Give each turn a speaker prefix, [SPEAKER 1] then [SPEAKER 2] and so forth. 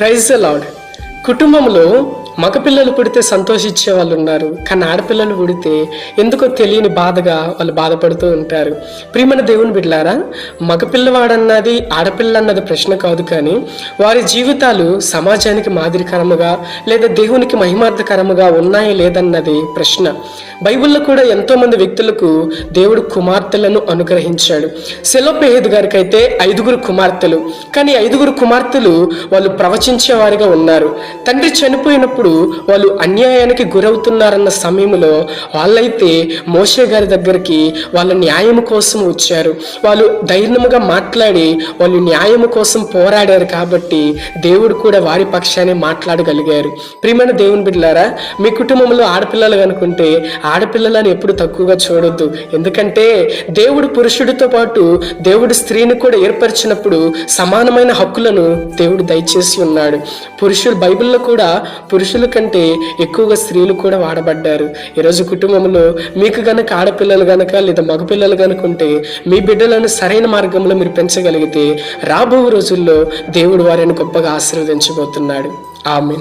[SPEAKER 1] Praise allowed కుటుంబంలో మగపిల్లలు పుడితే సంతోషించే వాళ్ళు ఉన్నారు. కానీ ఆడపిల్లలు పుడితే ఎందుకో తెలియని బాధగా వాళ్ళు బాధపడుతూ ఉంటారు. ప్రియమైన దేవుని బిడ్డారా మగపిల్లవాడన్నది ఆడపిల్ల అన్నది ప్రశ్న కాదు కానీ వారి జీవితాలు సమాజానికి మాదిరికరముగా లేదా దేవునికి మహిమార్థకరముగా ఉన్నాయా లేదన్నది ప్రశ్న. బైబిల్లో కూడా ఎంతోమంది వ్యక్తులకు దేవుడు కుమార్తెలను అనుగ్రహించాడు. సెలోపేహేద్ గారికి అయితే ఐదుగురు కుమార్తెలు. కానీ ఐదుగురు కుమార్తెలు వాళ్ళు ప్రవచించేవారిగా ఉన్నారు. తండ్రి చనిపోయినప్పుడు వాళ్ళు అన్యాయానికి గురవుతున్నారన్న సమయంలో వాళ్ళైతే మోషే గారి దగ్గరికి వాళ్ళ న్యాయం కోసం వచ్చారు. వాళ్ళు ధైర్యముగా మాట్లాడి వాళ్ళు న్యాయం కోసం పోరాడారు కాబట్టి దేవుడు కూడా వారి పక్షాన్ని మాట్లాడగలిగారు. ప్రియమైన దేవుని బిడ్డలారా మీ కుటుంబంలో ఆడపిల్లలు అనుకుంటే ఆడపిల్లలను ఎప్పుడు తక్కువగా చూడొద్దు. ఎందుకంటే దేవుడు పురుషుడితో పాటు దేవుడు స్త్రీని కూడా ఏర్పరిచినప్పుడు సమానమైన హక్కులను దేవుడు దయచేసి ఉన్నాడు. పురుషుడు బైబిల్లో కూడా పురుషుల కంటే ఎక్కువగా స్త్రీలు కూడా వాడబడ్డారు. ఈరోజు కుటుంబంలో మీకు గనక ఆడపిల్లలు గనక లేదా మగపిల్లలు గనక ఉంటే మీ బిడ్డలను సరైన మార్గంలో మీరు పెంచగలిగితే రాబో రోజుల్లో దేవుడు వారిని గొప్పగా ఆశీర్వదించబోతున్నాడు. ఆమె